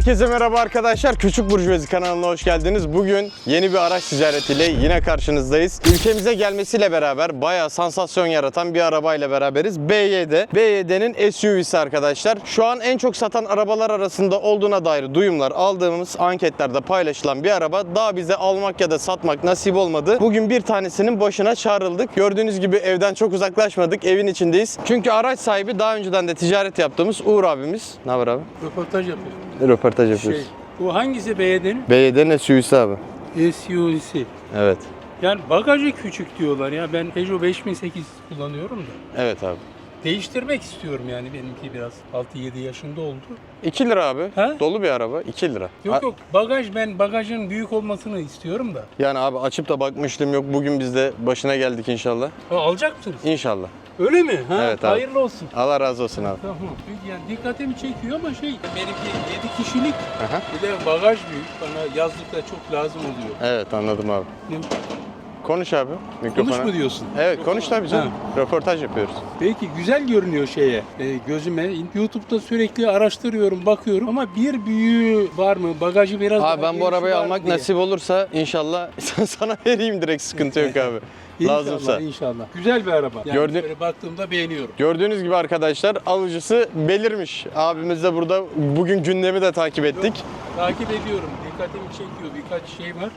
Herkese merhaba arkadaşlar. Küçük Burjuvazi kanalına hoş geldiniz. Bugün yeni bir araç ticaretiyle yine karşınızdayız. Ülkemize gelmesiyle beraber bayağı sansasyon yaratan bir arabayla beraberiz. BYD. BYD'nin SUV'si arkadaşlar. Şu an en çok satan arabalar arasında olduğuna dair duyumlar aldığımız anketlerde paylaşılan bir araba. Daha bize almak ya da satmak nasip olmadı. Bugün bir tanesinin başına çağrıldık. Gördüğünüz gibi evden çok uzaklaşmadık. Evin içindeyiz. Çünkü araç sahibi daha önceden de ticaret yaptığımız Uğur abimiz. Ne haber abi? Röportaj. Röportaj yapıyoruz. Şey, bu hangisi BYD'nin? BYD'nin SUV'si abi. SUV'si. Evet. Yani bagajı küçük diyorlar ya. Ben Peugeot 5008 kullanıyorum da. Evet abi. Değiştirmek istiyorum yani benimki biraz 6-7 yaşında oldu. 2 lira abi. Ha? Dolu bir araba 2 lira. Yok yok bagaj ben bagajın büyük olmasını istiyorum da. Yani abi açıp da bakmıştım yok bugün biz de başına geldik inşallah. Ha, alacak mısınız? İnşallah. Öyle mi? Ha, Evet abi. Hayırlı olsun. Allah razı olsun abi. Tamam. Çünkü yani dikkatimi çekiyor ama şey benimki 7 kişilik Aha. bir de bagaj büyük. Bana yazlıkta çok lazım oluyor. Evet anladım abi. Konuş abi mikrofona. Konuş mu diyorsun? Evet konuş tabii canım. Röportaj yapıyoruz. Peki güzel görünüyor şeye e, gözüme. YouTube'da sürekli araştırıyorum, bakıyorum ama bir büyüğü var mı? Bagajı biraz Abi daha ben bu arabayı var almak diye. nasip olursa inşallah sana vereyim direkt sıkıntı yok abi. İnşallah, Lazımsa. inşallah. Güzel bir araba. Yani Gördün- baktığımda beğeniyorum. Gördüğünüz gibi arkadaşlar alıcısı belirmiş. Abimiz de burada bugün gündemi de takip ettik. Takip ediyorum. Dikkatimi çekiyor. Birkaç şey var.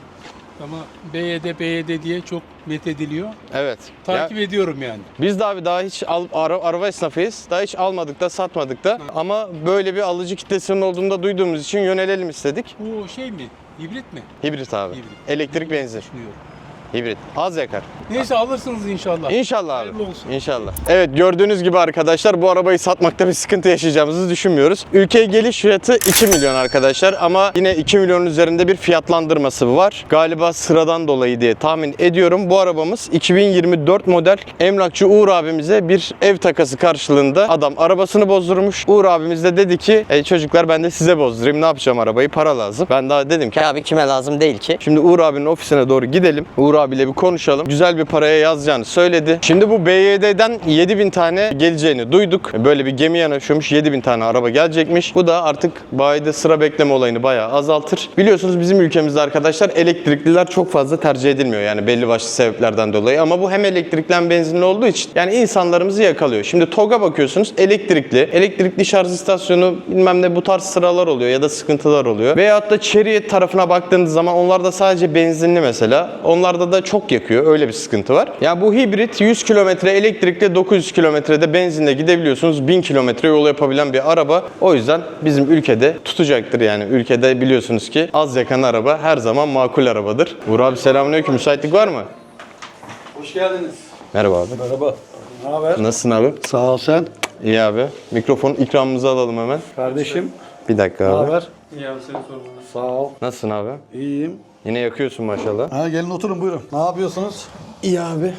Ama BYD BYD diye çok methediliyor. Evet. Takip Ya- ediyorum yani. Biz de abi daha hiç al, ara- araba esnafıyız. Daha hiç almadık da satmadık da. Ama böyle bir alıcı kitlesinin olduğunu da duyduğumuz için yönelelim istedik. Bu şey mi? Hibrit mi? Hibrit abi. Hibrit. Elektrik benzin. Düşünüyorum. Hibrit. Az yakar. Neyse alırsınız inşallah. İnşallah abi. Hayırlı olsun. İnşallah. Evet gördüğünüz gibi arkadaşlar bu arabayı satmakta bir sıkıntı yaşayacağımızı düşünmüyoruz. Ülkeye geliş fiyatı 2 milyon arkadaşlar ama yine 2 milyonun üzerinde bir fiyatlandırması var. Galiba sıradan dolayı diye tahmin ediyorum. Bu arabamız 2024 model emlakçı Uğur abimize bir ev takası karşılığında adam arabasını bozdurmuş. Uğur abimiz de dedi ki "E, çocuklar ben de size bozdurayım ne yapacağım arabayı para lazım. Ben daha dedim ki Abi kime lazım değil ki? Şimdi Uğur abinin ofisine doğru gidelim. Uğur abiyle bir konuşalım. Güzel bir paraya yazacağını söyledi. Şimdi bu BYD'den 7000 tane geleceğini duyduk. Böyle bir gemi yanaşıyormuş. 7000 tane araba gelecekmiş. Bu da artık bayide sıra bekleme olayını bayağı azaltır. Biliyorsunuz bizim ülkemizde arkadaşlar elektrikliler çok fazla tercih edilmiyor. Yani belli başlı sebeplerden dolayı. Ama bu hem elektrikli hem benzinli olduğu için yani insanlarımızı yakalıyor. Şimdi TOG'a bakıyorsunuz elektrikli. Elektrikli şarj istasyonu bilmem ne bu tarz sıralar oluyor ya da sıkıntılar oluyor. Veyahut da Chery tarafına baktığınız zaman onlarda sadece benzinli mesela. Onlarda da çok yakıyor. Öyle bir sıkıntı var. Ya bu hibrit 100 kilometre elektrikli 900 kilometrede benzinle gidebiliyorsunuz. 1000 kilometre yol yapabilen bir araba. O yüzden bizim ülkede tutacaktır yani. Ülkede biliyorsunuz ki az yakan araba her zaman makul arabadır. Uğur abi selamünaleyküm. Müsaitlik var mı? Hoş geldiniz. Merhaba abi. Merhaba. Ne haber? Nasılsın abi? Sağ ol sen. İyi abi. Mikrofon ikramımızı alalım hemen. Kardeşim. Bir dakika Ne abi. haber? İyi abi seni sormalı. Sağ ol. Nasılsın abi? İyiyim. Yine yakıyorsun maşallah. Ha gelin oturun buyurun. Ne yapıyorsunuz? İyi abi.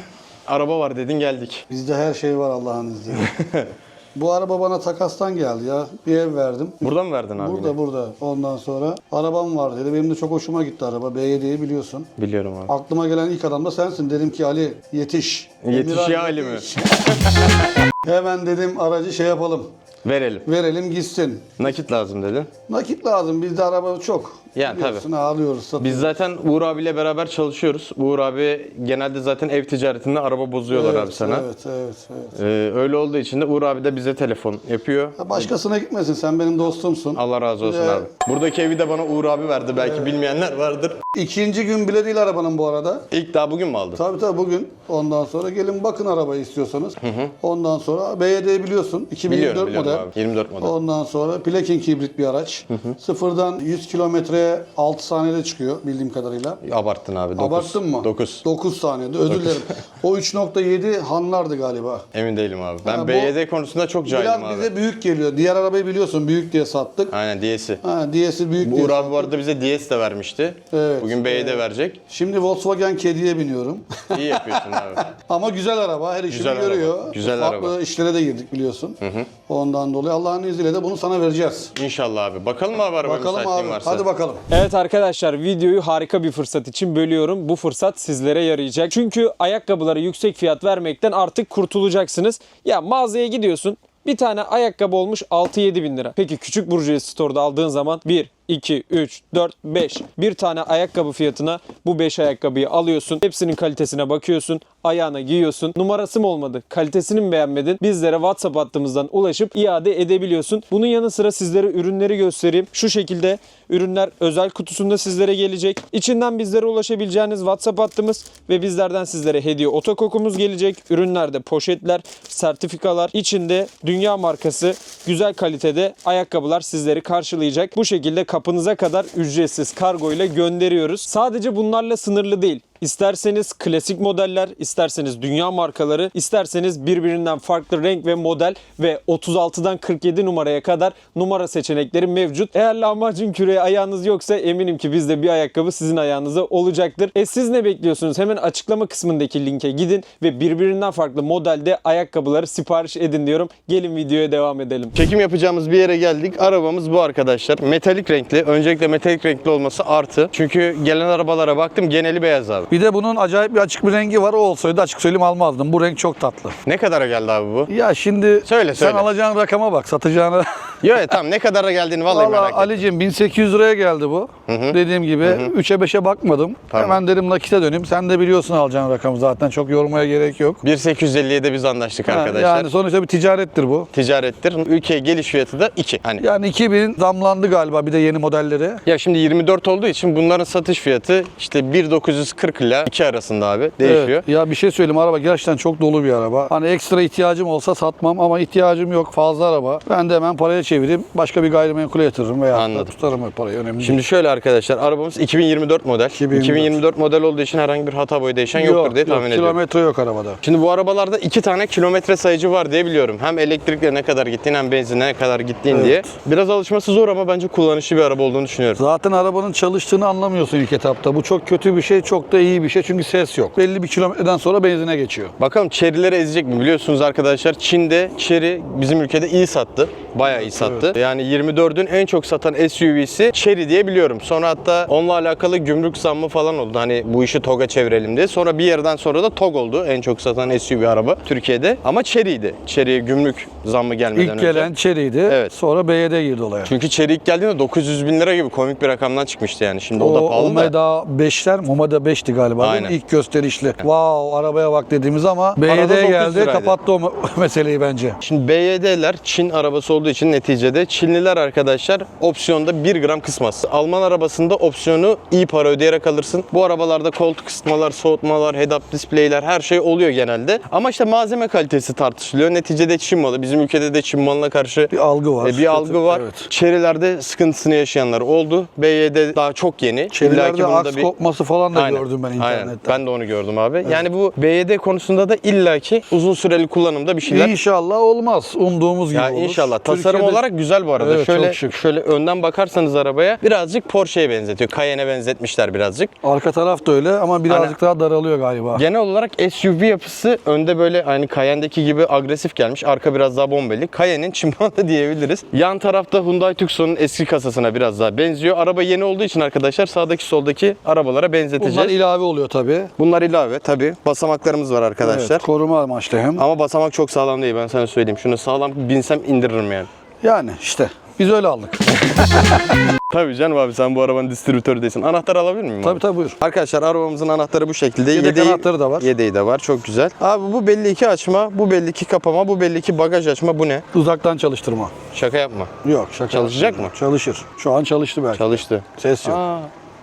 Araba var dedin geldik. Bizde her şey var Allah'ın izniyle. Bu araba bana takastan geldi ya. Bir ev verdim. Buradan mı verdin abi? Burada yine? burada. Ondan sonra arabam var dedi. Benim de çok hoşuma gitti araba. BYD'yi biliyorsun. Biliyorum abi. Aklıma gelen ilk adam da sensin. Dedim ki Ali yetiş. Yetiş ya Ali mi? Hemen dedim aracı şey yapalım. Verelim. Verelim gitsin. Nakit lazım dedin. Nakit lazım. Bizde araba çok. Yani Biliyorsun, Alıyoruz, satıyoruz. Biz zaten Uğur abiyle beraber çalışıyoruz. Uğur abi genelde zaten ev ticaretinde araba bozuyorlar evet, abi sana. Evet, evet, evet. Ee, öyle olduğu için de Uğur abi de bize telefon yapıyor. Ya Başkasına gitmesin. Sen benim dostumsun. Allah razı olsun Evet. abi. Buradaki evi de bana Uğur abi verdi. Belki bilmeyenler vardır. İkinci gün bile değil arabanın bu arada. İlk daha bugün mü aldın? Tabii tabii bugün. Ondan sonra gelin bakın arabayı istiyorsanız. Ondan sonra BYD biliyorsun. 2024 Biliyorum biliyorum model. abi. 24 model. Ondan sonra plug-in hibrit bir araç. Sıfırdan 100 kilometreye 6 saniyede çıkıyor bildiğim kadarıyla. Abarttın abi. 9. Abarttın mı? 9. 9 saniyede. Özür dilerim. o 3.7 Hanlardı galiba. Emin değilim abi. Ben bu- BYD konusunda çok cahilim Biraz abi. bize büyük geliyor. Diğer arabayı biliyorsun büyük diye sattık. Aynen DS'i. Ha, diyesi büyük Bu diye abi bu arada bize DS de vermişti. Evet. Bugün BYD verecek. Şimdi Volkswagen Kedi'ye biniyorum. İyi yapıyorsun abi. Ama güzel araba, her işini Güzel araba, görüyor. güzel Farklı araba. işlere de girdik biliyorsun. Ondan dolayı Allah'ın izniyle de bunu sana vereceğiz. İnşallah abi. Bakalım abi araba Bakalım abi. varsa. Hadi bakalım. Evet arkadaşlar videoyu harika bir fırsat için bölüyorum. Bu fırsat sizlere yarayacak. Çünkü ayakkabılara yüksek fiyat vermekten artık kurtulacaksınız. Ya mağazaya gidiyorsun bir tane ayakkabı olmuş 6-7 bin lira. Peki küçük Burjuva Store'da aldığın zaman 1, 2, 3, 4, 5. Bir tane ayakkabı fiyatına bu 5 ayakkabıyı alıyorsun. Hepsinin kalitesine bakıyorsun. Ayağına giyiyorsun. Numarası mı olmadı? Kalitesini mi beğenmedin? Bizlere WhatsApp hattımızdan ulaşıp iade edebiliyorsun. Bunun yanı sıra sizlere ürünleri göstereyim. Şu şekilde ürünler özel kutusunda sizlere gelecek. İçinden bizlere ulaşabileceğiniz WhatsApp hattımız ve bizlerden sizlere hediye otokokumuz gelecek. Ürünlerde poşetler, sertifikalar, içinde dünya markası güzel kalitede ayakkabılar sizleri karşılayacak. Bu şekilde kapınıza kadar ücretsiz kargo ile gönderiyoruz. Sadece bunlarla sınırlı değil. İsterseniz klasik modeller, isterseniz dünya markaları, isterseniz birbirinden farklı renk ve model ve 36'dan 47 numaraya kadar numara seçenekleri mevcut. Eğer lahmacun küreği ayağınız yoksa eminim ki bizde bir ayakkabı sizin ayağınıza olacaktır. E siz ne bekliyorsunuz? Hemen açıklama kısmındaki linke gidin ve birbirinden farklı modelde ayakkabıları sipariş edin diyorum. Gelin videoya devam edelim. Çekim yapacağımız bir yere geldik. Arabamız bu arkadaşlar. Metalik renkli. Öncelikle metalik renkli olması artı. Çünkü gelen arabalara baktım geneli beyaz abi. Bir de bunun acayip bir açık bir rengi var. O olsaydı açık söyleyeyim almazdım. Bu renk çok tatlı. Ne kadara geldi abi bu? Ya şimdi Söyle, sen söyle. alacağın rakama bak, satacağına. Yo ya tamam ne kadara geldiğini vallahi Valla merak ettim. Ali'cim 1800 liraya geldi bu. Dediğim gibi 3'e 5'e bakmadım. Tamam. Hemen dedim nakite döneyim. Sen de biliyorsun alacağın rakamı zaten. Çok yormaya gerek yok. 1850'ye de biz anlaştık Ha, arkadaşlar. Yani sonuçta bir ticarettir bu. Ticarettir. Ülkeye geliş fiyatı da 2. Hani Yani 2000 zamlandı galiba bir de yeni modelleri. Ya şimdi 24 olduğu için bunların satış fiyatı işte 1940 ile 2 arasında abi değişiyor. Evet. Ya bir şey söyleyeyim araba gerçekten çok dolu bir araba. Hani ekstra ihtiyacım olsa satmam ama ihtiyacım yok fazla araba. Ben de hemen paraya çevireyim başka bir gayrimenkule yatırırım veya Anladım. tutarım o parayı önemli değil. Şimdi şöyle arkadaşlar arabamız 2024 model. 2024. 2024 model olduğu için herhangi bir hata boyu değişen yoktur diye tahmin ediyorum. Kilometre yok arabada. Şimdi bu arabalarda iki tane kilometre sayıcı var diye biliyorum. Hem elektrikle ne kadar gittiğin hem benzinle ne kadar gittiğin Evet. diye. Biraz alışması zor ama bence kullanışlı bir araba olduğunu düşünüyorum. Zaten arabanın çalıştığını anlamıyorsun ilk etapta. Bu çok kötü bir şey, çok da iyi bir şey çünkü ses yok. Belli bir kilometreden sonra benzine geçiyor. Bakalım çerileri ezecek mi? Biliyorsunuz arkadaşlar Çin'de çeri bizim ülkede iyi sattı. Bayağı iyi sattı. Yani 24'ün en çok satan SUV'si Chery diye biliyorum. Sonra hatta onunla alakalı gümrük zammı falan oldu. Hani bu işi TOG'a çevirelim diye. Sonra bir yerden sonra da TOG oldu. En çok satan SUV araba Türkiye'de. Ama Chery'ydi. Chery'ye gümrük zammı gelmeden İlk önce. gelen Chery'ydi. Evet. Sonra BYD girdi olaya. Çünkü Chery ilk geldiğinde 900 bin lira gibi komik bir rakamdan çıkmıştı yani. Şimdi o, da O pahalı da. Omeda 5'ler, Omeda 5'ti galiba değil mi? Aynen. İlk gösterişli. Wow arabaya bak dediğimiz ama Arada BYD 9 geldi liraydı. kapattı o meseleyi bence. Şimdi BYD'ler Çin arabası olduğu için neticede Çinliler arkadaşlar opsiyonda 1 gram kısmaz. Alman arabasında opsiyonu iyi para ödeyerek alırsın. Bu arabalarda koltuk ısıtmalar, soğutmalar, head-up display'ler her şey oluyor genelde. Ama işte malzeme kalitesi tartışılıyor. Neticede Çin malı. Bizim ülkede de Çin malına karşı Bir algı var. e, bir algı var. Evet. Çerilerde sıkıntısını yaşayanlar oldu. BYD daha çok yeni. Çerilerde bunda aks bir- kopması falan da Aynen, gördüm ben aynen. internette. Ben de onu gördüm abi. Yani bu BYD konusunda da illaki uzun süreli kullanımda bir şeyler İnşallah olmaz. Umduğumuz gibi ya olur. inşallah. Tasarım Türkiye'de- olarak güzel bu arada. Evet, şöyle çok şık. şöyle önden bakarsanız arabaya birazcık Porsche'ye benzetiyor. Cayenne'e benzetmişler birazcık. Arka taraf da öyle ama birazcık daha daralıyor galiba. Genel olarak SUV yapısı önde böyle aynı Cayenne'deki gibi agresif gelmiş. Arka biraz daha bombeli. Cayenne'in çimpanı diyebiliriz. Yan tarafta Hyundai Tucson'un eski kasasına biraz daha benziyor. Araba yeni olduğu için arkadaşlar sağdaki soldaki arabalara benzeteceğiz. Bunlar ilave oluyor tabii. Bunlar ilave tabii. Basamaklarımız var arkadaşlar. Evet, koruma amaçlı hem. Ama basamak çok sağlam değil ben sana söyleyeyim. Şunu sağlam binsem indiririm yani. Yani işte biz öyle aldık. Tabii canım abi sen bu arabanın distribütörü değilsin. Anahtar alabilir miyim? tabii abi? tabii buyur. Arkadaşlar arabamızın anahtarı bu şekilde. Yedek Yedeği- anahtarı da var. Yedeği de var. Çok güzel. Abi bu belli ki açma, bu belli ki kapama, bu belli ki bagaj açma. Bu ne? Uzaktan çalıştırma. Şaka yapma. Yok şaka. Çalışacak yapmıyorum. mı? Çalışır. Şu an çalıştı belki. Çalıştı. Ses yok. Aa,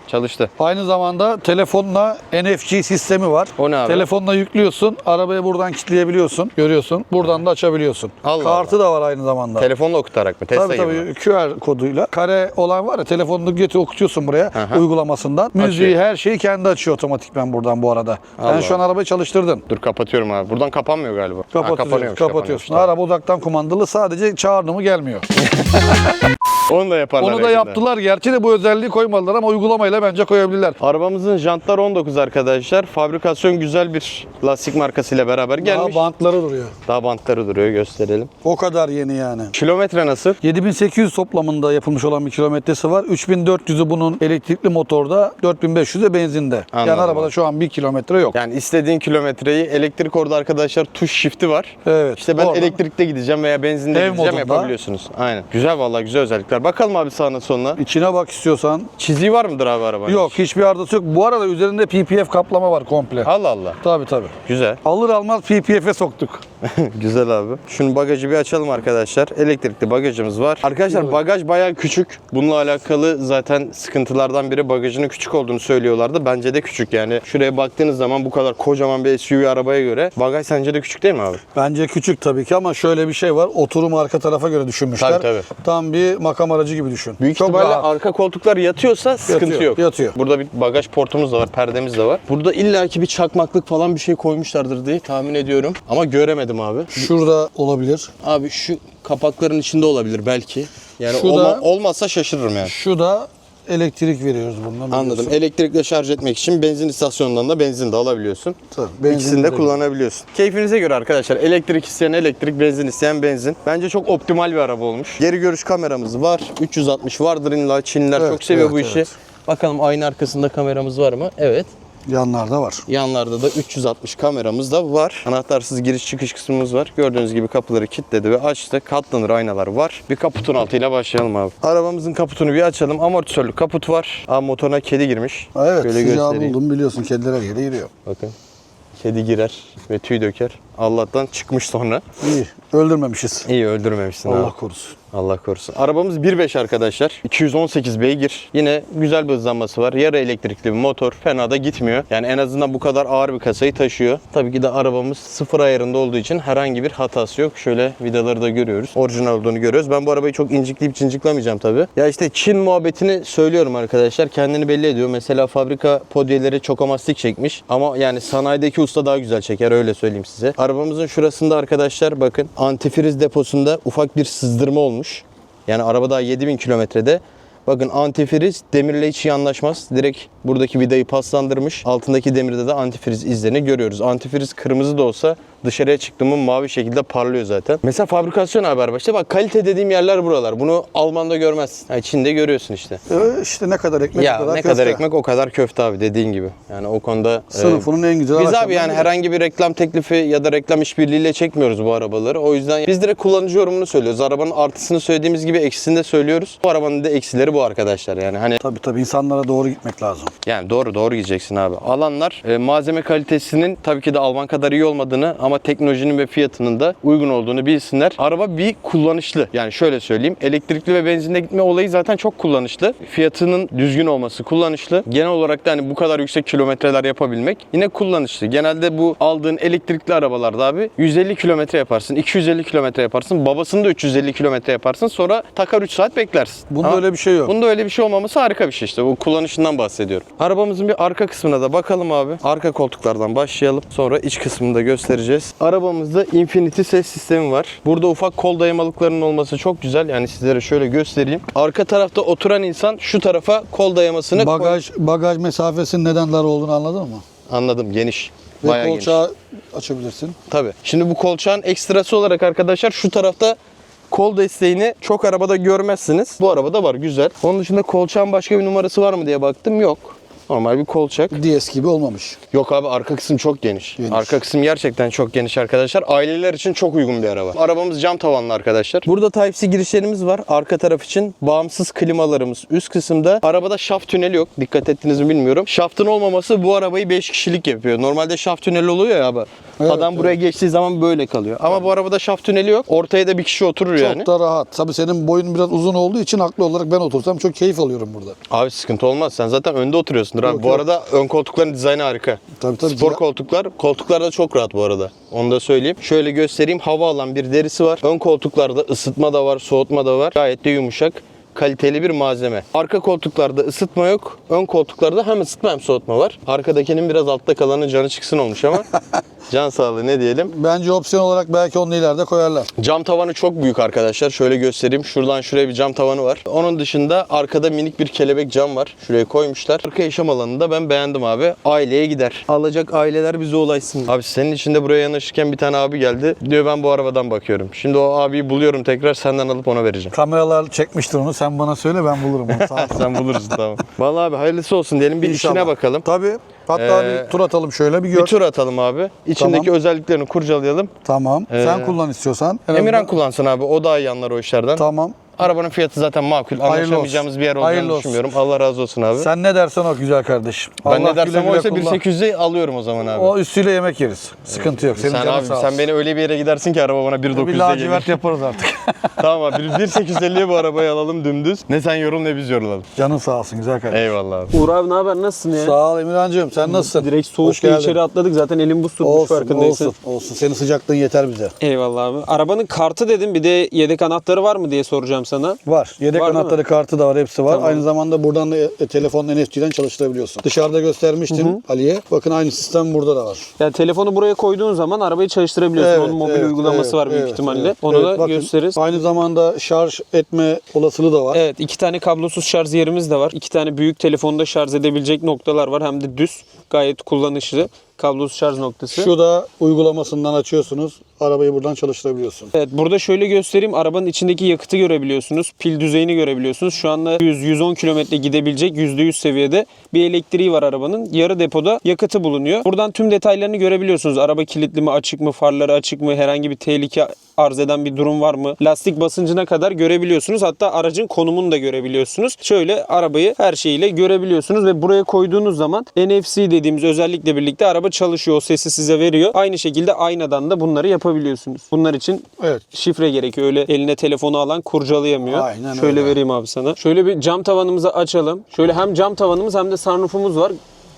çalıştı. Aynı zamanda telefonla NFC sistemi var. O ne abi? Telefonla yüklüyorsun, arabayı buradan kilitleyebiliyorsun, görüyorsun. Buradan da açabiliyorsun. Allah Kartı da var aynı zamanda. Telefonla okutarak mı? Tesla Tabii gibi. mi? tabii QR koduyla. Kare olan var ya telefonunu götür okutuyorsun buraya Aha. uygulamasından. Müziği Açıyor. her şeyi kendi açıyor otomatikmen buradan bu arada. Allah Sen şu an arabayı çalıştırdın. Dur kapatıyorum abi. Buradan kapanmıyor galiba. Ha, Kapatıyorsun, kapanıyormuş, kapatıyorsun. kapanıyormuş. Araba uzaktan kumandalı sadece çağırdı mı gelmiyor. Onu da yaparlar. Onu da yakında. yaptılar. Gerçi de bu özelliği koymadılar ama uygulamayla bence koyabilirler. Arabamızın jantlar 19 arkadaşlar. Fabrikasyon güzel bir lastik markasıyla beraber gelmiş. Daha bantları duruyor. Daha bantları duruyor gösterelim. O kadar yeni yani. Kilometre nasıl? 7800 toplamında yapılmış olan bir kilometresi var. 3400'ü bunun elektrikli motorda, 4500'ü benzinde. yani Anladım arabada abi. şu an 1 kilometre yok. Yani istediğin kilometreyi elektrik orada arkadaşlar tuş shifti var. Evet. İşte ben elektrikte gideceğim veya benzinde Ev gideceğim modunda. yapabiliyorsunuz. Aynen. Güzel vallahi güzel özellikler koltuklar. Bakalım abi sağına soluna. İçine bak istiyorsan. Çiziği var mıdır abi arabanın? Yok hiçbir ardası yok. Bu arada üzerinde PPF kaplama var komple. Allah Allah. Tabii tabii. Güzel. Alır almaz PPF'e soktuk. Güzel abi. Şunu bagajı bir açalım arkadaşlar. Elektrikli bagajımız var. Arkadaşlar bagaj bayağı küçük. Bununla alakalı zaten sıkıntılardan biri bagajının küçük olduğunu söylüyorlardı. Bence de küçük yani. Şuraya baktığınız zaman bu kadar kocaman bir SUV arabaya göre bagaj sence de küçük değil mi abi? Bence küçük tabii ki ama şöyle bir şey var. Oturumu arka tarafa göre düşünmüşler. Tabii, tabii. Tam bir makam aracı gibi düşün. Büyük Çok ihtimalle rahat. arka koltuklar yatıyorsa sıkıntı Yatıyor, yok. yatıyor. Burada bir bagaj portumuz da var, perdemiz de var. Burada illaki bir çakmaklık falan bir şey koymuşlardır diye tahmin ediyorum. Ama göremedim abi. Şurada olabilir. Abi şu kapakların içinde olabilir belki. Yani Şu olma- da- olmazsa şaşırırım yani. Şu da elektrik veriyoruz bundan. Anladım. biliyorsun. Elektrikle şarj etmek için benzin istasyonundan da benzin de alabiliyorsun. Tabii, benzin İkisini de de- kullanabiliyorsun. Keyfinize göre arkadaşlar. Elektrik isteyen elektrik, benzin isteyen benzin. Bence çok optimal bir araba olmuş. Geri görüş kameramız var. 360 vardır illa. Çinliler Evet, çok seviyor evet, bu işi. evet. Bakalım aynı arkasında kameramız var mı? Evet. Yanlarda var. Yanlarda da 360 kameramız da var. Anahtarsız giriş çıkış kısmımız var. Gördüğünüz gibi kapıları kilitledi ve açtı. Katlanır aynalar var. Bir kaputun altıyla başlayalım abi. Arabamızın kaputunu bir açalım. Amortisörlü kaput var. Aa motoruna kedi girmiş. Evet göstereyim. buldum biliyorsun kediler her yere giriyor. Bakın. Kedi girer ve tüy döker. Allah'tan çıkmış sonra. İyi öldürmemişiz. İyi öldürmemişsin Allah abi. korusun. Allah korusun. Arabamız 1.5 arkadaşlar. 218 beygir. Yine güzel bir hızlanması var. Yarı elektrikli bir motor. Fena da gitmiyor. Yani en azından bu kadar ağır bir kasayı taşıyor. Tabii ki de arabamız sıfır ayarında olduğu için herhangi bir hatası yok. Şöyle vidaları da görüyoruz. Orijinal olduğunu görüyoruz. Ben bu arabayı çok incikleyip cinciklamayacağım tabii. Ya işte Çin muhabbetini söylüyorum arkadaşlar. Kendini belli ediyor. Mesela fabrika podyeleri çokomastik çekmiş. Ama yani sanayideki usta daha güzel çeker öyle söyleyeyim size. Arabamızın şurasında arkadaşlar bakın antifriz deposunda ufak bir sızdırma olmuş. Yani araba daha 7000 kilometrede. Bakın antifriz demirle hiç iyi anlaşmaz. Direkt buradaki vidayı paslandırmış. Altındaki demirde de antifriz izlerini görüyoruz. Antifriz kırmızı da olsa dışarıya çıktığımın mavi şekilde parlıyor zaten. Mesela fabrikasyon abi araba. İşte bak kalite dediğim yerler buralar. Bunu Alman'da görmezsin. Yani Çin'de görüyorsun işte. Ee, işte ne kadar ekmek ya o kadar ne köfte. kadar ekmek o kadar köfte abi dediğin gibi. Yani o konuda e, Sınıfının en güzel biz abi yani herhangi bir reklam teklifi ya da reklam işbirliğiyle çekmiyoruz bu arabaları. O yüzden biz direkt kullanıcı yorumunu söylüyoruz. Arabanın artısını söylediğimiz gibi eksisini de söylüyoruz. Bu arabanın da eksileri bu arkadaşlar. Yani hani Tabii tabii insanlara doğru gitmek lazım. yani doğru doğru gideceksin abi. Alanlar e, malzeme kalitesinin tabii ki de Alman kadar iyi olmadığını ama teknolojinin ve fiyatının da uygun olduğunu bilsinler. Araba bir kullanışlı. Yani şöyle söyleyeyim. Elektrikli ve benzinle gitme olayı zaten çok kullanışlı. Fiyatının düzgün olması kullanışlı. Genel olarak da hani bu kadar yüksek kilometreler yapabilmek yine kullanışlı. Genelde bu aldığın elektrikli arabalarda abi 150 kilometre yaparsın, 250 kilometre yaparsın, babasını da 350 kilometre yaparsın. Sonra takar 3 saat beklersin. Bunda Ama- öyle bir şey yok. Bunda öyle bir şey olmaması harika bir şey işte. Bu kullanışından bahsediyorum. Arabamızın bir arka kısmına da bakalım abi. Arka koltuklardan başlayalım. Sonra iç kısmını da göstereceğiz. Arabamızda Infinity ses sistemi var. Burada ufak kol dayamalıklarının olması çok güzel. Yani sizlere şöyle göstereyim. Arka tarafta oturan insan şu tarafa kol dayamasını koy- Bagaj bagaj mesafesinin neden dar olduğunu anladın mı? Anladım geniş. Ve Bayağı geniş. kolçağı açabilirsin. Tabii. Şimdi bu kolçağın ekstrası olarak arkadaşlar şu tarafta kol desteğini çok arabada görmezsiniz. Bu arabada var güzel. Onun dışında kolçağın başka bir numarası var mı diye baktım. Yok. Normal bir kolçak. DS gibi olmamış. Yok abi arka kısım çok geniş. Geniş. Arka kısım gerçekten çok geniş arkadaşlar. Aileler için çok uygun bir araba. Arabamız cam tavanlı arkadaşlar. Burada Type-C girişlerimiz var. Arka taraf için bağımsız klimalarımız üst kısımda. Arabada şaft tüneli yok. Dikkat ettiniz mi bilmiyorum. Şaftın olmaması bu arabayı 5 kişilik yapıyor. Normalde şaft tüneli oluyor ya abi. Evet, Adam buraya geçtiği zaman böyle kalıyor. Ama bu arabada şaft tüneli yok. Ortaya da bir kişi oturur Çok yani. da rahat. Tabii senin boyun biraz uzun olduğu için haklı olarak ben otursam çok keyif alıyorum burada. Abi sıkıntı olmaz. Sen zaten önde oturuyorsundur Yok, bu arada ön koltukların dizaynı harika. Tabii, tabii. Spor koltuklar. Koltuklar da çok rahat bu arada. Onu da söyleyeyim. Şöyle göstereyim. Hava alan bir derisi var. Ön koltuklarda ısıtma da var, soğutma da var. Gayet de yumuşak. Kaliteli bir malzeme. Arka koltuklarda ısıtma yok. Ön koltuklarda hem ısıtma hem soğutma var. Arkadakinin biraz altta kalanın canı çıksın olmuş ama. Can sağlığı ne diyelim. Bence opsiyon olarak belki onu ileride koyarlar. Cam tavanı çok büyük arkadaşlar. Şöyle göstereyim. Şuradan şuraya bir cam tavanı var. Onun dışında arkada minik bir kelebek cam var. Şuraya koymuşlar. Arka yaşam alanında ben beğendim abi. Aileye gider. Alacak aileler bize ulaşsın. Abi senin içinde buraya yanaşırken bir tane abi geldi. Diyor ben bu arabadan bakıyorum. Şimdi o abiyi buluyorum tekrar senden alıp ona vereceğim. Kameralar çekmiştir onu. Sen bana söyle ben bulurum onu. Sağ ol. Sen bulursun tamam. Vallahi abi hayırlısı olsun diyelim. Bir İnşallah. içine bakalım. Tabii. Hatta Ee, bir tur atalım şöyle bir gör. Bir tur atalım abi. İçindeki Tamam. özelliklerini kurcalayalım. Tamam. Ee, Sen kullan istiyorsan. En Emirhan azından- kullansın abi. O daha iyi anlar o işlerden. Tamam. Arabanın fiyatı zaten makul. Hayırlı Anlaşamayacağımız bir yer olduğunu Hayırlı olsun. düşünmüyorum. Allah razı olsun abi. Sen ne dersen o güzel kardeşim. ben Allah ne dersem güle güle oysa kullan. 1800'e alıyorum o zaman abi. O üstüyle yemek yeriz. Sıkıntı yok. Senin sen canın abi sağ sen beni öyle bir yere gidersin ki araba bana bir 1.900'e gelir. lacivert yaparız artık. tamam abi 1.850'ye bu arabayı alalım dümdüz. Ne sen yorul ne biz yorulalım. Canın sağ olsun güzel kardeşim. Eyvallah abi. Uğur abi ne haber nasılsın ya? Sağ ol Emirhan'cığım sen nasılsın? Direkt Hoş soğuk geldin. içeri atladık zaten elim buz tutmuş Olsun, farkındaysın. olsun, olsun. Senin sıcaklığın yeter bize. Eyvallah abi. Arabanın kartı dedim bir de yedek anahtarı var mı diye soracağım sana. Var. Yedek Var anahtarı kartı da var. Hepsi var. Tamam. Aynı zamanda buradan da e, telefonla NFT'den çalıştırabiliyorsun. Dışarıda göstermiştin Ali'ye. Bakın aynı sistem burada da var. Yani telefonu buraya koyduğun zaman arabayı çalıştırabiliyorsun. Onun mobil evet, uygulaması evet, var büyük evet, ihtimalle. evet. Onu Evet, da bakın, gösteririz. Aynı zamanda şarj etme olasılığı da var. Evet iki tane kablosuz şarj yerimiz de var. İki tane büyük telefonda şarj edebilecek noktalar var. Hem de düz gayet kullanışlı kablosuz şarj noktası. Şu da uygulamasından açıyorsunuz. Arabayı buradan çalıştırabiliyorsun. Evet burada şöyle göstereyim. Arabanın içindeki yakıtı görebiliyorsunuz. Pil düzeyini görebiliyorsunuz. Şu anda 100-110 kilometre gidebilecek %100 seviyede bir elektriği var arabanın. Yarı depoda yakıtı bulunuyor. Buradan tüm detaylarını görebiliyorsunuz. Araba kilitli mi, açık mı, farları açık mı, herhangi bir tehlike arz eden bir durum var mı? Lastik basıncına kadar görebiliyorsunuz. Hatta aracın konumunu da görebiliyorsunuz. Şöyle arabayı her şeyiyle görebiliyorsunuz ve buraya koyduğunuz zaman NFC dediğimiz özellikle birlikte araba çalışıyor. O sesi size veriyor. Aynı şekilde aynadan da bunları yapabiliyorsunuz. Bunlar için Evet. şifre gerekiyor. Öyle eline telefonu alan kurcalayamıyor. Aynen Şöyle öyle. vereyim abi sana. Şöyle bir cam tavanımızı açalım. Şöyle hem cam tavanımız hem de sunroofumuz var.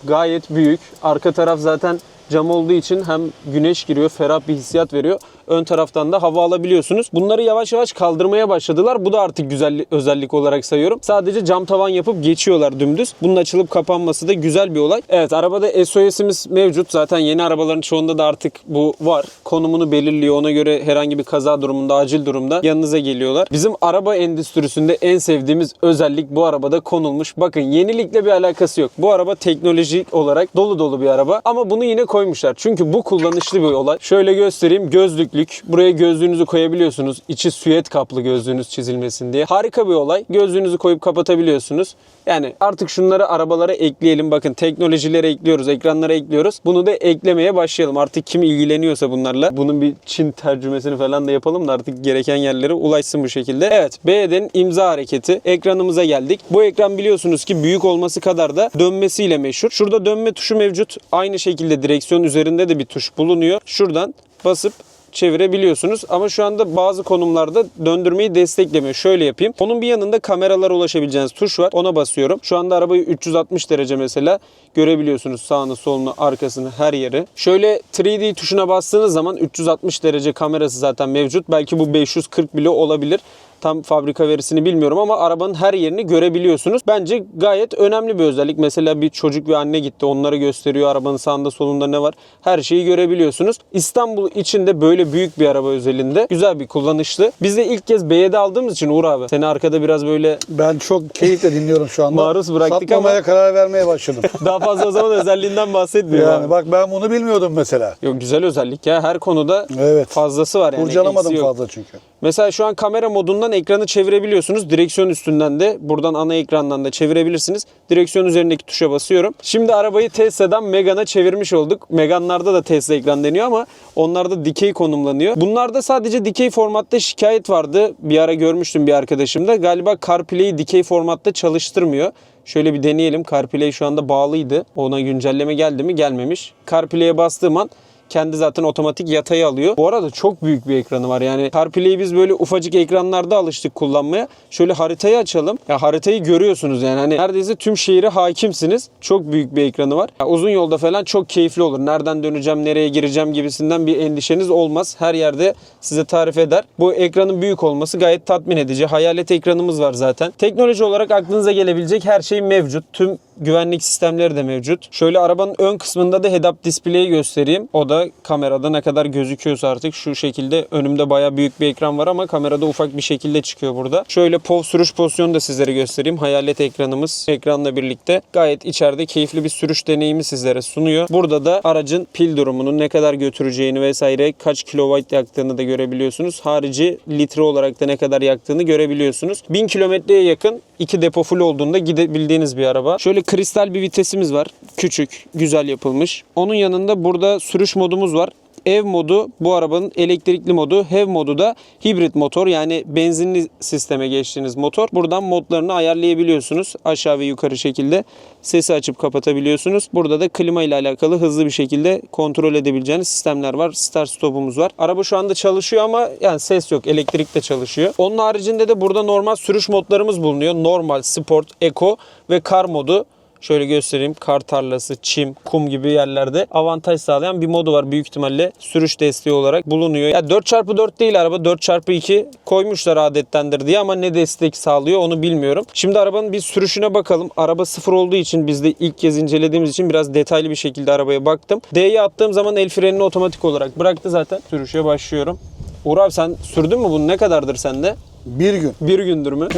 Gayet büyük. Arka taraf zaten cam olduğu için hem güneş giriyor, ferah bir hissiyat veriyor. Ön taraftan da hava alabiliyorsunuz. Bunları yavaş yavaş kaldırmaya başladılar. Bu da artık güzel özellik olarak sayıyorum. Sadece cam tavan yapıp geçiyorlar dümdüz. Bunun açılıp kapanması da güzel bir olay. Evet arabada SOS'imiz mevcut. Zaten yeni arabaların çoğunda da artık bu var. Konumunu belirliyor. Ona göre herhangi bir kaza durumunda, acil durumda yanınıza geliyorlar. Bizim araba endüstrisinde en sevdiğimiz özellik bu arabada konulmuş. Bakın yenilikle bir alakası yok. Bu araba teknolojik olarak dolu dolu bir araba. Ama bunu yine koymuşlar. Çünkü bu kullanışlı bir olay. Şöyle göstereyim. Gözlüklük. Buraya gözlüğünüzü koyabiliyorsunuz. İçi süet kaplı gözlüğünüz çizilmesin diye. Harika bir olay. Gözlüğünüzü koyup kapatabiliyorsunuz. Yani artık şunları arabalara ekleyelim. Bakın teknolojileri ekliyoruz, ekranlara ekliyoruz. Bunu da eklemeye başlayalım. Artık kim ilgileniyorsa bunlarla. Bunun bir Çin tercümesini falan da yapalım da artık gereken yerlere ulaşsın bu şekilde. Evet, BYD'nin imza hareketi. Ekranımıza geldik. Bu ekran biliyorsunuz ki büyük olması kadar da dönmesiyle meşhur. Şurada dönme tuşu mevcut. Aynı şekilde direksiyon üzerinde de bir tuş bulunuyor. Şuradan basıp çevirebiliyorsunuz. Ama şu anda bazı konumlarda döndürmeyi desteklemiyor. Şöyle yapayım. Onun bir yanında kameralara ulaşabileceğiniz tuş var. Ona basıyorum. Şu anda arabayı 360 derece mesela görebiliyorsunuz. Sağını, solunu, arkasını, her yeri. Şöyle 3D tuşuna bastığınız zaman 360 derece kamerası zaten mevcut. Belki bu 540 bile olabilir. Tam fabrika verisini bilmiyorum ama arabanın her yerini görebiliyorsunuz. Bence gayet önemli bir özellik. Mesela bir çocuk ve anne gitti. Onları gösteriyor. Arabanın sağında solunda ne var? Her şeyi görebiliyorsunuz. İstanbul içinde böyle büyük bir araba özelinde. Güzel bir kullanışlı. Biz de ilk kez B'de aldığımız için Uğur abi. Seni arkada biraz böyle Ben çok keyifle dinliyorum şu anda. Maruz bıraktık Satmamaya ama- karar vermeye başladım. daha fazla o zaman özelliğinden bahsetmiyorum yani abi. bak ben bunu bilmiyordum mesela. Yok güzel özellik ya. Her konuda Evet. fazlası var yani. Kurcalamadım eksiği yok. fazla çünkü. Mesela şu an kamera modundan ekranı çevirebiliyorsunuz. Direksiyon üstünden de buradan ana ekrandan da çevirebilirsiniz. Direksiyon üzerindeki tuşa basıyorum. Şimdi arabayı Tesla'dan Megane'a çevirmiş olduk. Megane'larda da Tesla ekran deniyor ama onlarda dikey konumlanıyor. Bunlarda sadece dikey formatta şikayet vardı. Bir ara görmüştüm bir arkadaşımda. Galiba CarPlay'i dikey formatta çalıştırmıyor. Şöyle bir deneyelim. CarPlay şu anda bağlıydı. Ona güncelleme geldi mi? Gelmemiş. CarPlay'e bastığım an kendi zaten otomatik yatayı alıyor. Bu arada çok büyük bir ekranı var. Yani CarPlay'i biz böyle ufacık ekranlarda alıştık kullanmaya. Şöyle haritayı açalım. Ya haritayı görüyorsunuz yani. Hani neredeyse tüm şehire hakimsiniz. Çok büyük bir ekranı var. Ya uzun yolda falan çok keyifli olur. Nereden döneceğim, nereye gireceğim gibisinden bir endişeniz olmaz. Her yerde size tarif eder. Bu ekranın büyük olması gayet tatmin edici. Hayalet ekranımız var zaten. Teknoloji olarak aklınıza gelebilecek her şey mevcut. Tüm güvenlik sistemleri de mevcut. Şöyle arabanın ön kısmında da head-up display'i göstereyim. O da kamerada ne kadar gözüküyorsa artık şu şekilde önümde baya büyük bir ekran var ama kamerada ufak bir şekilde çıkıyor burada. Şöyle POV sürüş pozisyonu da sizlere göstereyim. Hayalet ekranımız ekranla birlikte gayet içeride keyifli bir sürüş deneyimi sizlere sunuyor. Burada da aracın pil durumunu ne kadar götüreceğini vesaire kaç kilowatt yaktığını da görebiliyorsunuz. Harici litre olarak da ne kadar yaktığını görebiliyorsunuz. 1000 kilometreye yakın iki depo full olduğunda gidebildiğiniz bir araba. Şöyle kristal bir vitesimiz var. Küçük, güzel yapılmış. Onun yanında burada sürüş modumuz var. ev modu bu arabanın elektrikli modu. HEV modu da hibrit motor yani benzinli sisteme geçtiğiniz motor. Buradan modlarını ayarlayabiliyorsunuz. Aşağı ve yukarı şekilde sesi açıp kapatabiliyorsunuz. Burada da klima ile alakalı hızlı bir şekilde kontrol edebileceğiniz sistemler var. Start stopumuz var. Araba şu anda çalışıyor ama yani ses yok. Elektrik de çalışıyor. Onun haricinde de burada normal sürüş modlarımız bulunuyor. Normal, sport, eco ve kar modu. Şöyle göstereyim. Kar tarlası, çim, kum gibi yerlerde avantaj sağlayan bir modu var. Büyük ihtimalle sürüş desteği olarak bulunuyor. Ya 4x4 değil araba 4x2 koymuşlar adettendir diye ama ne destek sağlıyor onu bilmiyorum. Şimdi arabanın bir sürüşüne bakalım. Araba sıfır olduğu için biz de ilk kez incelediğimiz için biraz detaylı bir şekilde arabaya baktım. D'ye attığım zaman el frenini otomatik olarak bıraktı zaten. Sürüşe başlıyorum. Uğur abi sen sürdün mü bunu? Ne kadardır sende? Bir gün. Bir gündür mü?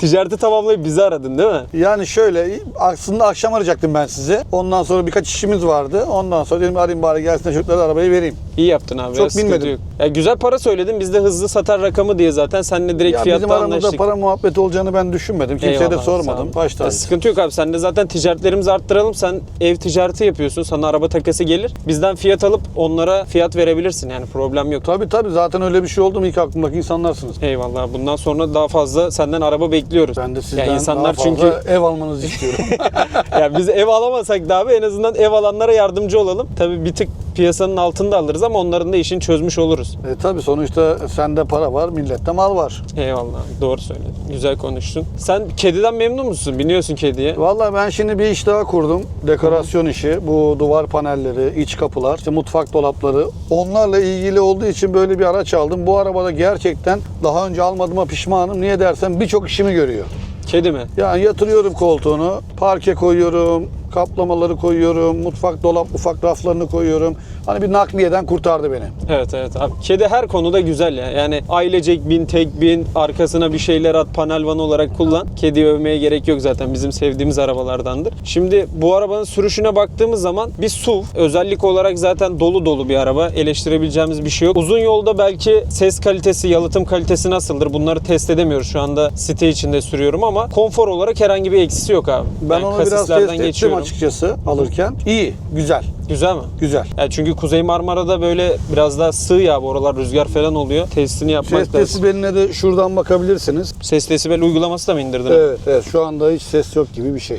Ticareti tamamlayıp bizi aradın değil mi? Yani şöyle aslında akşam arayacaktım ben sizi. Ondan sonra birkaç işimiz vardı. Ondan sonra dedim arayayım bari gelsin de çocuklara arabayı vereyim. İyi yaptın abi. Çok ya, bilmedim. Yok. Ya güzel para söyledin. Biz de hızlı satar rakamı diye zaten seninle direkt Ya fiyatta bizim aramızda anlaştık. para muhabbeti olacağını ben düşünmedim. Kimseye de Eyvallah, ol. sormadım. Baş Ya tacı. sıkıntı yok abi. Sen de zaten ticaretlerimizi arttıralım. Sen ev ticareti yapıyorsun. Sana araba takası gelir. Bizden fiyat alıp onlara fiyat verebilirsin. Yani problem yok. Tabii tabii zaten öyle bir şey oldu mu ilk aklımdaki insanlarsınız. Eyvallah. Bundan sonra daha fazla senden araba bekliyoruz. Ben de sizden ya insanlar daha fazla çünkü ev almanızı istiyorum. ya biz ev alamasak da abi en azından ev alanlara yardımcı olalım. Tabii bir tık piyasanın altında alırız ama onların da işini çözmüş oluruz. e, tabii sonuçta sende para var, millette mal var. Eyvallah. Doğru söyledin. Güzel konuştun. Sen kediden memnun musun? Biniyorsun kediye. Vallahi ben şimdi bir iş daha kurdum. Dekorasyon işi. Bu duvar panelleri, iç kapılar, işte mutfak dolapları. Onlarla ilgili olduğu için böyle bir araç aldım. Bu arabada gerçekten daha önce almadığıma pişmanım. Niye dersen birçok işimi görüyor. Kedi mi? Yani yatırıyorum koltuğunu, parke koyuyorum, kaplamaları koyuyorum, mutfak dolap ufak raflarını koyuyorum. Hani bir nakliyeden kurtardı beni. Evet evet abi. Kedi her konuda güzel ya. Yani ailecek bin, tek bin, arkasına bir şeyler at, panel van olarak kullan. Kedi övmeye gerek yok zaten. Bizim sevdiğimiz arabalardandır. Şimdi bu arabanın sürüşüne baktığımız zaman bir SUV. Özellik olarak zaten dolu dolu bir araba. Eleştirebileceğimiz bir şey yok. Uzun yolda belki ses kalitesi, yalıtım kalitesi nasıldır? Bunları test edemiyoruz. Şu anda site içinde sürüyorum ama konfor olarak herhangi bir eksisi yok abi. Ben onu biraz test ettim geçiyorum. Açıkçası alırken. İyi, güzel, Güzel mi? güzel. Ya çünkü Kuzey Marmara'da böyle biraz daha sığ ya bu oralar rüzgar falan oluyor. Testini yapmak Ses lazım. desibeline de şuradan bakabilirsiniz. Ses desibel uygulaması da mı indirdin? Evet, evet. Şu anda hiç ses yok gibi bir şey.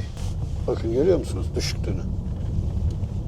Bakın görüyor musunuz düşüklüğünü?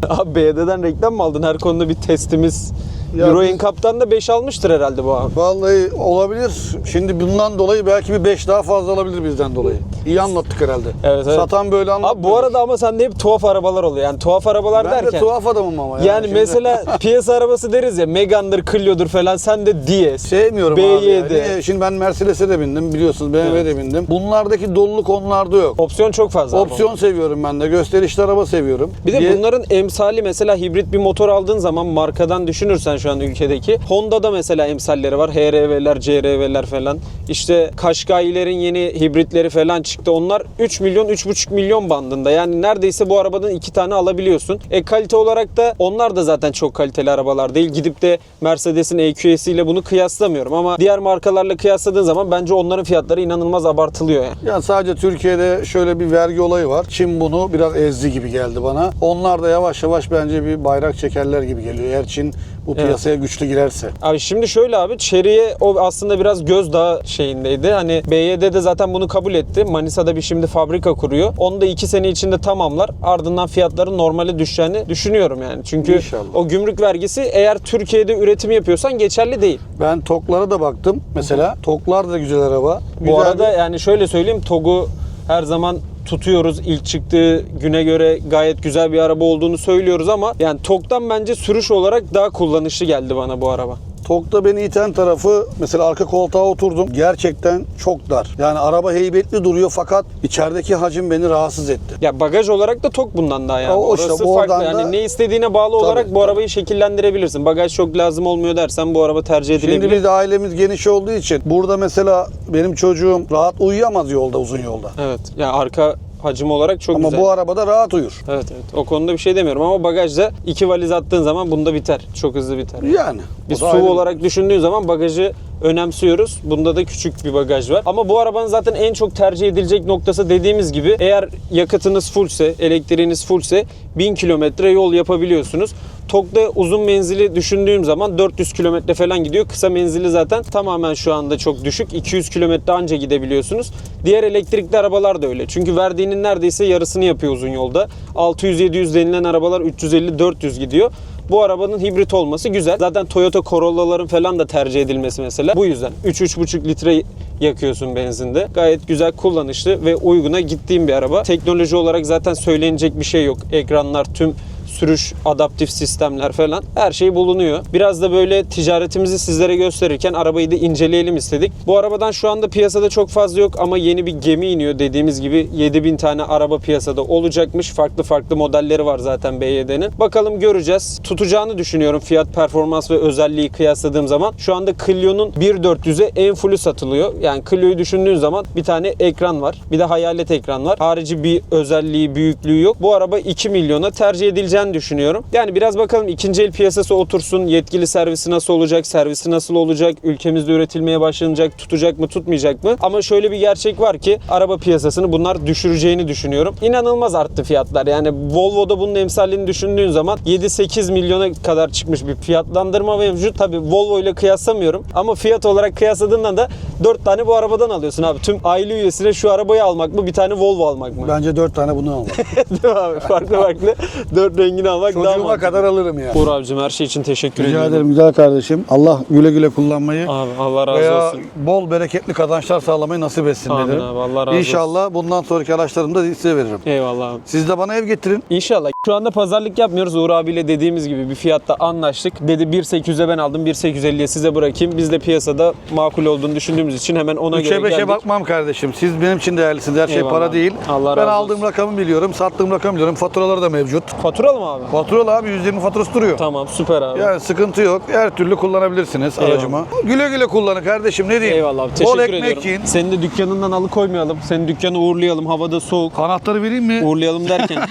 Abi BYD'den reklam mı aldın? Her konuda bir testimiz. Ya Euro NCAP'tan da 5 almıştır herhalde bu abi. Vallahi olabilir. Şimdi bundan dolayı belki bir 5 daha fazla olabilir bizden dolayı. İyi anlattık herhalde. Evet, evet. Satan böyle anlatmıyor. Abi bu arada ama sende hep tuhaf arabalar oluyor. Yani tuhaf arabalar ben derken. de tuhaf adamım ama. yani Şimdi mesela piyasa arabası deriz ya Megane'dır, Clio'dur falan. Sen de DS. sevmiyorum abi. BYD. Yani. Niye? Şimdi ben Mercedes'e de bindim biliyorsunuz BMW'ye de bindim. Bunlardaki doluluk onlarda yok. Opsiyon çok fazla. abi. Opsiyon seviyorum ben de. Gösterişli araba seviyorum. Bir de Diye- bunların emsali mesela hibrit bir motor aldığın zaman markadan düşünürsen şu an ülkedeki Honda'da mesela emsalleri var. HRV'ler, CRV'ler falan. İşte Qashqai'lerin yeni hibritleri falan çıktı. Onlar 3 milyon, 3,5 milyon bandında. Yani neredeyse bu arabadan iki tane alabiliyorsun. E kalite olarak da onlar da zaten çok kaliteli arabalar değil. Gidip de Mercedes'in EQS ile bunu kıyaslamıyorum ama diğer markalarla kıyasladığın zaman bence onların fiyatları inanılmaz abartılıyor yani. Yani sadece Türkiye'de şöyle bir vergi olayı var. Çin bunu biraz ezdi gibi geldi bana. Onlar da yavaş yavaş bence bir bayrak çekerler gibi geliyor. Eğer Çin bu piyasaya güçlü girerse. Abi şimdi şöyle abi Chery'e o aslında biraz gözdağı şeyindeydi. Hani BYD de zaten bunu kabul etti. Manisa'da bir şimdi fabrika kuruyor. Onu da 2 sene içinde tamamlar. Ardından fiyatların normale düşeceğini düşünüyorum yani. Çünkü İnşallah. o gümrük vergisi eğer Türkiye'de üretim yapıyorsan geçerli değil. Ben TOK'lara da baktım mesela. TOK'lar da güzel araba. Bu Güzel arada bir- yani şöyle söyleyeyim TOG'u her zaman tutuyoruz. İlk çıktığı güne göre gayet güzel bir araba olduğunu söylüyoruz ama yani TOG'dan bence sürüş olarak daha kullanışlı geldi bana bu araba. TOK'ta beni iten tarafı mesela arka koltuğa oturdum. Gerçekten çok dar. Yani araba heybetli duruyor fakat içerideki hacim beni rahatsız etti. Ya bagaj olarak da tok bundan daha yani. O- o işte, Orası bu farklı. Yani da- ne istediğine bağlı olarak bu tabii. arabayı şekillendirebilirsin. Bagaj çok lazım olmuyor dersen bu araba tercih edilebilir. Şimdi biz ailemiz geniş olduğu için burada mesela benim çocuğum rahat uyuyamaz yolda uzun yolda. Evet. Ya arka hacim olarak çok Ama güzel. bu arabada rahat uyur. Evet evet. O konuda bir şey demiyorum ama bagajda iki valiz attığın zaman bunda biter. Çok hızlı biter. Yani. O da SUV ayrı- olarak düşündüğün zaman bagajı önemsiyoruz. Bunda da küçük bir bagaj var. Ama bu arabanın zaten en çok tercih edilecek noktası dediğimiz gibi eğer yakıtınız fullse, elektriğiniz fullse 1000 kilometre yol yapabiliyorsunuz. Tok'ta uzun menzili düşündüğüm zaman 400 kilometre falan gidiyor. Kısa menzili zaten tamamen şu anda çok düşük. 200 kilometre anca gidebiliyorsunuz. Diğer elektrikli arabalar da öyle. Çünkü verdiğinin neredeyse yarısını yapıyor uzun yolda. 600-700 denilen arabalar 350-400 gidiyor. Bu arabanın hibrit olması güzel. Zaten Toyota Corolla'ların falan da tercih edilmesi mesela. Bu yüzden 3-3,5 litre yakıyorsun benzinde. Gayet güzel, kullanışlı ve uyguna gittiğim bir araba. Teknoloji olarak zaten söylenecek bir şey yok. Ekranlar tüm sürüş, adaptif sistemler falan her şey bulunuyor. Biraz da böyle ticaretimizi sizlere gösterirken arabayı da inceleyelim istedik. Bu arabadan şu anda piyasada çok fazla yok ama yeni bir gemi iniyor dediğimiz gibi 7000 tane araba piyasada olacakmış. Farklı farklı modelleri var zaten BYD'nin. Bakalım göreceğiz. Tutacağını düşünüyorum fiyat performans ve özelliği kıyasladığım zaman. Şu anda Clio'nun 1.400'e en fullü satılıyor. Yani Clio'yu düşündüğün zaman bir tane ekran var. Bir de hayalet ekran var. Harici bir özelliği, büyüklüğü yok. Bu araba 2 milyona tercih edileceğini düşünüyorum. Yani biraz bakalım ikinci el piyasası otursun. Yetkili servisi nasıl olacak? Servisi nasıl olacak? Ülkemizde üretilmeye başlanacak. Tutacak mı, tutmayacak mı? Ama şöyle bir gerçek var ki araba piyasasını bunlar düşüreceğini düşünüyorum. İnanılmaz arttı fiyatlar. Yani Volvo'da bunun emsalini düşündüğün zaman 7-8 milyona kadar çıkmış bir fiyatlandırma mevcut. Tabi Volvo ile kıyaslamıyorum. Ama fiyat olarak kıyasladığında da 4 tane bu arabadan alıyorsun abi. Tüm aile üyesine şu arabayı almak mı, bir tane Volvo almak mı? Bence dört tane bunu al. Değil mi abi? Farklı farklı 4 rengini almak daha Çocuğuma mantıklı. kadar alırım ya. Uğur abicim her şey için teşekkür Rica ediyorum. ederim güzel kardeşim. Allah güle güle kullanmayı Abi Allah razı veya olsun. bol bereketli kazançlar sağlamayı nasip etsin Amin dedim. abi, Allah razı olsun. İnşallah bundan sonraki araçlarımı da size veririm. Eyvallah abi. Siz de bana ev getirin. İnşallah. Şu anda pazarlık yapmıyoruz. Uğur abiyle dediğimiz gibi bir fiyatta anlaştık. Dedi 1.800'e ben aldım. 1.850'ye size bırakayım. Biz de piyasada makul olduğunu düşündüğümüz için hemen ona göre Üçe beşe geldik. bakmam kardeşim. Siz benim için değerlisiniz. Her şey Eyvallah para değil. Allah ben razı aldığım olsun. rakamı biliyorum. Sattığım rakamı biliyorum. Faturaları da mevcut. Faturalı mı abi? Faturalı abi 120 faturası duruyor. Tamam süper abi. Yani sıkıntı yok. Her türlü kullanabilirsiniz Eyvallah. aracımı. Güle güle kullanın kardeşim. Ne diyeyim? Eyvallah abi. Bol Teşekkür ekmek ediyorum. yiyin. Seni de dükkanından alıkoymayalım. Senin dükkanı uğurlayalım. Havada soğuk. Anahtarı vereyim mi? Uğurlayalım derken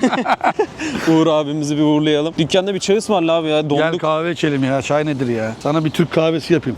Uğur abimizi bir uğurlayalım. Dükkanda bir çay ısmarla abi ya. Gel Donduk. kahve içelim ya. Çay nedir ya? Sana bir Türk kahvesi yapayım.